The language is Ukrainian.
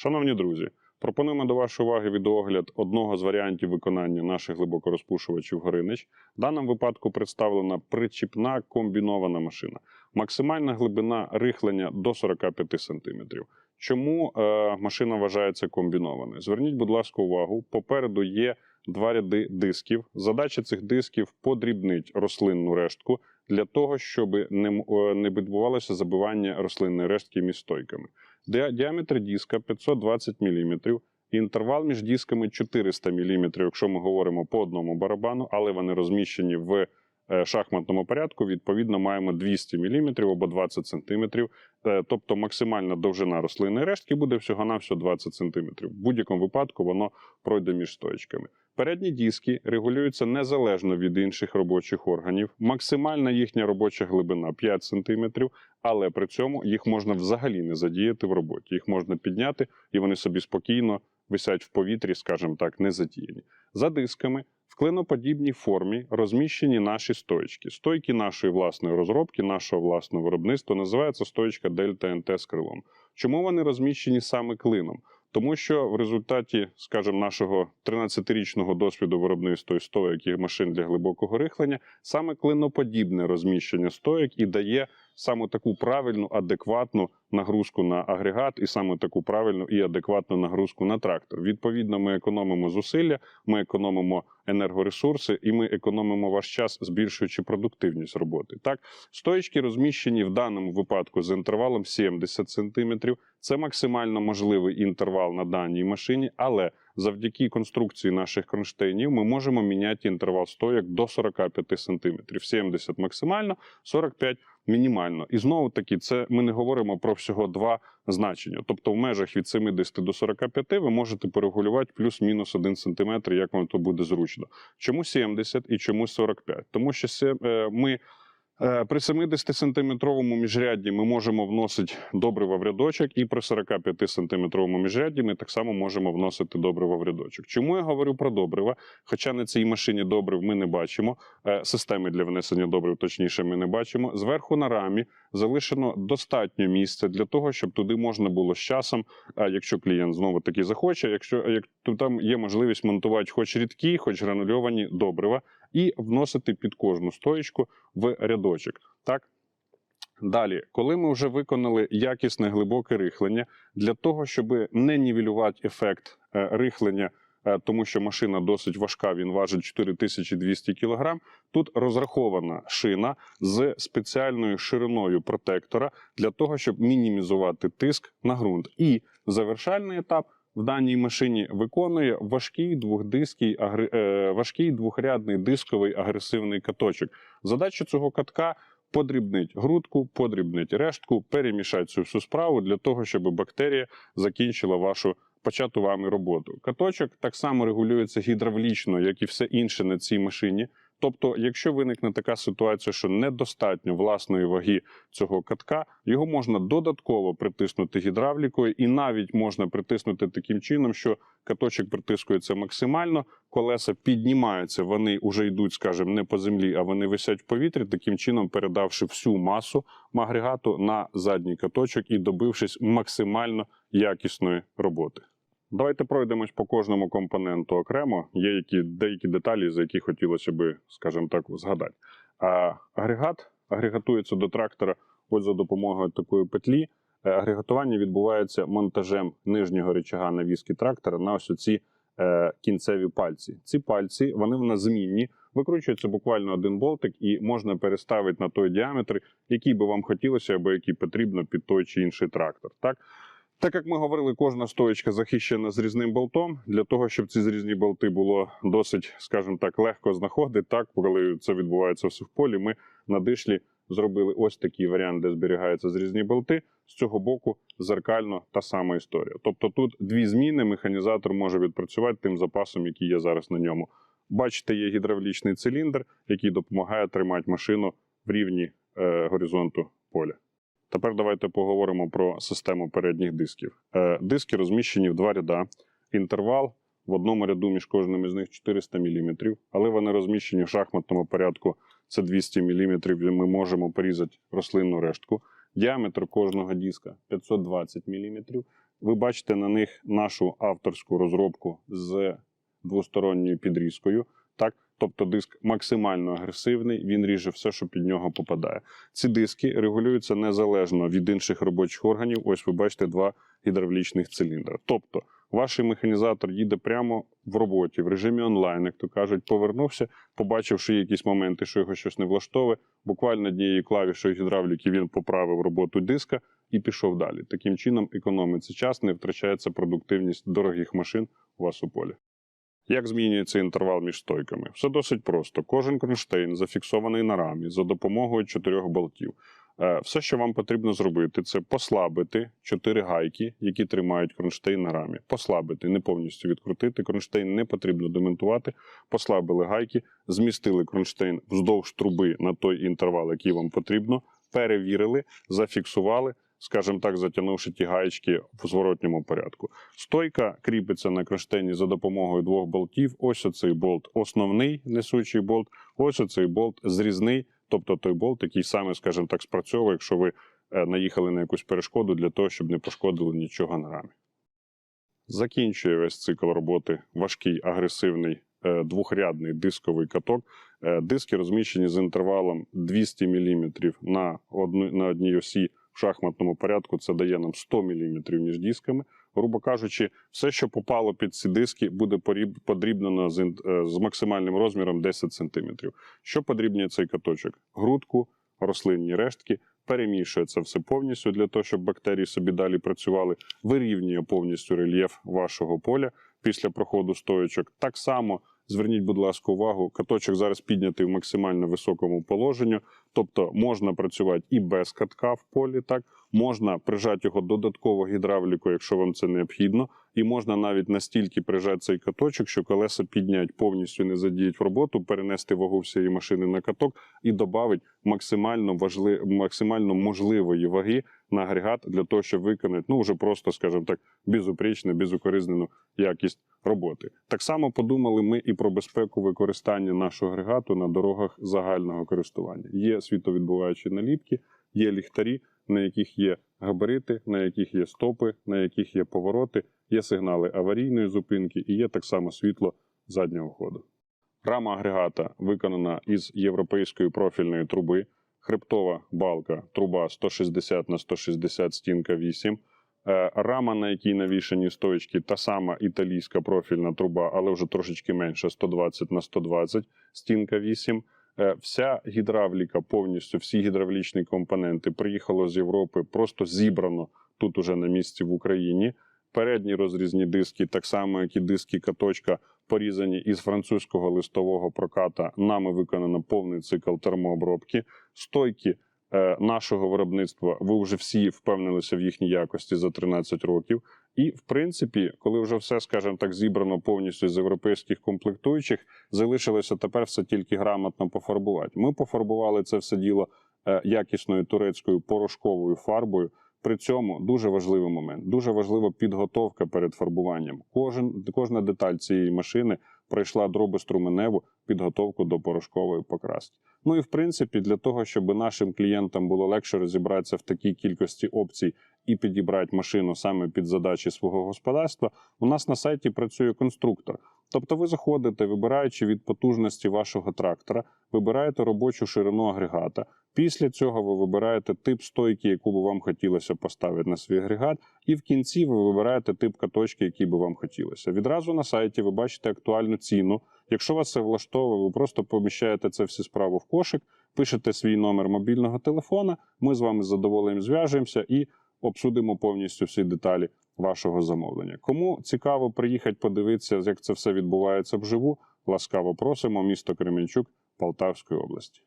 Шановні друзі, пропонуємо до вашої уваги відеогляд одного з варіантів виконання наших глибокорозпушувачів Горинич. В даному випадку представлена причіпна комбінована машина. Максимальна глибина рихлення до 45 см. Чому е, машина вважається комбінованою? Зверніть, будь ласка, увагу. Попереду є два ряди дисків. Задача цих дисків подрібнить рослинну рештку для того, щоб не, не відбувалося забивання рослинної рештки містойками. Діаметр диска 520 мм. Інтервал між дисками 400 мм, якщо ми говоримо по одному барабану, але вони розміщені в шахматному порядку. Відповідно, маємо 200 мм або 20 см. Е, Тобто максимальна довжина рослинної рештки буде всього-навсього 20 см. В будь-якому випадку воно пройде між стоечками. Передні диски регулюються незалежно від інших робочих органів. Максимальна їхня робоча глибина 5 см, але при цьому їх можна взагалі не задіяти в роботі. Їх можна підняти, і вони собі спокійно висять в повітрі, скажімо так, не задіяні. За дисками клиноподібній формі розміщені наші стоечки. Стойки нашої власної розробки, нашого власного виробництва називається стоечка Дельта НТ з крилом. Чому вони розміщені саме клином? Тому що в результаті, скажімо, нашого 13-річного досвіду виробництва і стоек і машин для глибокого рихлення, саме клиноподібне розміщення стоек і дає саме таку правильну, адекватну нагрузку на агрегат, і саме таку правильну і адекватну нагрузку на трактор. Відповідно, ми економимо зусилля, ми економимо енергоресурси і ми економимо ваш час, збільшуючи продуктивність роботи. Так, стоечки розміщені в даному випадку з інтервалом 70 см. Це максимально можливий інтервал на даній машині, але завдяки конструкції наших кронштейнів ми можемо міняти інтервал стояк до 45 см. 70 максимально, 45 мінімально. І знову таки, це ми не говоримо про всього два значення. Тобто, в межах від 70 до 45 ви можете порегулювати плюс-мінус 1 см, як вам то буде зручно. Чому 70 і чому 45? Тому що е, ми. Е, При 70-сантиметровому міжрядді ми можемо вносити добрива в і при 45-сантиметровому міжрядді ми так само можемо вносити добрива в. Чому я говорю про добрива? Хоча на цій машині добрив ми не бачимо, е, системи для внесення добрив, точніше, ми не бачимо. Зверху на рамі залишено достатньо місця для того, щоб туди можна було з часом, а якщо клієнт знову таки захоче, якщо як то там є можливість монтувати хоч рідкі, хоч гранульовані добрива, і вносити під кожну стоїчку в рядочок. Так. Далі, коли ми вже виконали якісне глибоке рихлення, для того, щоб не нівелювати ефект е, рихлення, е, тому що машина досить важка, він важить 4200 кг, тут розрахована шина з спеціальною шириною протектора для того, щоб мінімізувати тиск на ґрунт. І завершальний етап в даній машині виконує важкий двохдиский, агр- е, важкий двохрядний дисковий агресивний каточок. Задача цього катка подрібнить грудку, подрібнить рештку, перемішати цю всю справу для того, щоб бактерія закінчила вашу почату вами роботу. Каточок так само регулюється гідравлічно, як і все інше на цій машині. Тобто, якщо виникне така ситуація, що недостатньо власної ваги цього катка, його можна додатково притиснути гідравлікою, і навіть можна притиснути таким чином, що каточок притискується максимально, колеса піднімаються, вони вже йдуть, скажімо, не по землі, а вони висять в повітрі, таким чином передавши всю масу агрегату на задній каточок і добившись максимально якісної роботи. Давайте пройдемось по кожному компоненту окремо. Є які, деякі деталі, за які хотілося би, скажімо так, згадати. А агрегат агрегатується до трактора ось за допомогою такої петлі. Е, Агрегатування відбувається монтажем нижнього рычага навіски трактора на ось ці е, кінцеві пальці. Ці пальці вони в нас змінні, викручується буквально один болтик, і можна переставити на той діаметр, який би вам хотілося, або який потрібно під той чи інший трактор. Так? Так як ми говорили, кожна стоечка захищена зрізним болтом. Для того, щоб ці зрізні болти було досить, скажімо так, легко знаходити, так, коли це відбувається все в полі, ми на дишлі зробили ось такий варіант, де зберігаються зрізні болти. З цього боку зеркально та сама історія. Тобто тут дві зміни, механізатор може відпрацювати тим запасом, який є зараз на ньому. Бачите, є гідравлічний циліндр, який допомагає тримати машину в рівні е, горизонту поля. Тепер давайте поговоримо про систему передніх дисків. Е, диски розміщені в два ряда. Інтервал в одному ряду між кожним із них 400 мм, але вони розміщені в шахматному порядку. Це 200 мм, і ми можемо порізати рослинну рештку. Діаметр кожного диска 520 мм. Ви бачите на них нашу авторську розробку з двосторонньою підрізкою. Так, тобто диск максимально агресивний, він ріже все, що під нього попадає. Ці диски регулюються незалежно від інших робочих органів. Ось ви бачите два гідравлічних циліндри. Тобто, ваш механізатор їде прямо в роботі, в режимі онлайн, як то кажуть, повернувся, побачивши якісь моменти, що його щось не влаштовує. Буквально однією клавішою гідравліки він поправив роботу диска і пішов далі. Таким чином економиться час, не втрачається продуктивність дорогих машин у вас у полі. Як змінюється інтервал між стойками? Все досить просто. Кожен кронштейн зафіксований на рамі за допомогою чотирьох болтів. Е, Все, що вам потрібно зробити, це послабити чотири гайки, які тримають кронштейн на рамі. Послабити, не повністю відкрутити. Кронштейн не потрібно демонтувати. Послабили гайки, змістили кронштейн вздовж труби на той інтервал, який вам потрібно. Перевірили, зафіксували, скажімо так, затягнувши ті гаєчки в зворотньому порядку. Стойка кріпиться на кронштейні за допомогою двох болтів. Ось оцей болт основний несучий болт, ось оцей болт зрізний, тобто той болт, який саме, скажімо так, спрацьовує, якщо ви е, наїхали на якусь перешкоду для того, щоб не пошкодили нічого на рамі. Закінчує весь цикл роботи важкий агресивний е, двохрядний дисковий каток. Е, Диски розміщені з інтервалом 200 мм на, одній осі шахматному порядку. Це дає нам 100 мм між дисками. Грубо кажучи, все, що попало під ці диски, буде подрібнено е, з максимальним розміром 10 см. Що подрібнює цей каточок? Грудку, рослинні рештки. Перемішує це все повністю для того, щоб бактерії собі далі працювали, вирівнює повністю рельєф вашого поля після проходу стоячок. Так само зверніть, будь ласка, увагу, каточок зараз піднятий в максимально високому положенню, тобто можна працювати і без катка в полі, так можна прижати його додатково гідравлікою, якщо вам це необхідно, і можна навіть настільки прижати цей каточок, що колеса піднять повністю не задіють в роботу, перенести вагу всієї машини на каток і додати максимально важли... максимально можливої ваги на агрегат для того, щоб виконати ну вже просто, скажімо так, безупречну, безукоризнену якість роботи. Так само подумали ми і про безпеку використання нашого агрегату на дорогах загального користування. Є світовідбуваючі наліпки, є ліхтарі, на яких є габарити, на яких є стопи, на яких є повороти, є сигнали аварійної зупинки і є так само світло заднього ходу. Рама агрегата виконана із європейської профільної труби. Хребтова балка, труба 160 на 160 стінка 8. Е, Рама, на якій навішані стоечки, та сама італійська профільна труба, але вже трошечки менша 120 на 120 стінка 8. Е, Вся гідравліка, повністю всі гідравлічні компоненти приїхало з Європи, просто зібрано тут уже на місці в Україні. Передні розрізні диски, так само як і диски каточка, порізані із французького листового проката. Нами виконано повний цикл термообробки. Стойки нашого виробництва. Ви вже всі впевнилися в їхній якості за 13 років. І, в принципі, коли вже все, скажімо так, зібрано повністю з європейських комплектуючих, залишилося тепер все тільки грамотно пофарбувати. Ми пофарбували це все діло е, якісною турецькою порошковою фарбою. При цьому дуже важливий момент, дуже важлива підготовка перед фарбуванням. Кожен кожна деталь цієї машини пройшла дробоструменеву підготовку до порошкової покраски. Ну і в принципі, для того, щоб нашим клієнтам було легше розібратися в такій кількості опцій і підібрати машину саме під задачі свого господарства, у нас на сайті працює конструктор. Тобто, ви заходите, вибираючи від потужності вашого трактора, вибираєте робочу ширину агрегата. Після цього ви вибираєте тип стойки, яку би вам хотілося поставити на свій агрегат, і в кінці ви вибираєте тип каточки, який би вам хотілося. Відразу на сайті ви бачите актуальну ціну. Якщо вас це влаштовує, ви просто поміщаєте це всі справи в кошик, пишете свій номер мобільного телефона. Ми з вами з задоволенням зв'яжемося і обсудимо повністю всі деталі вашого замовлення. Кому цікаво приїхати подивитися, як це все відбувається вживу, ласкаво просимо місто Кременчук Полтавської області.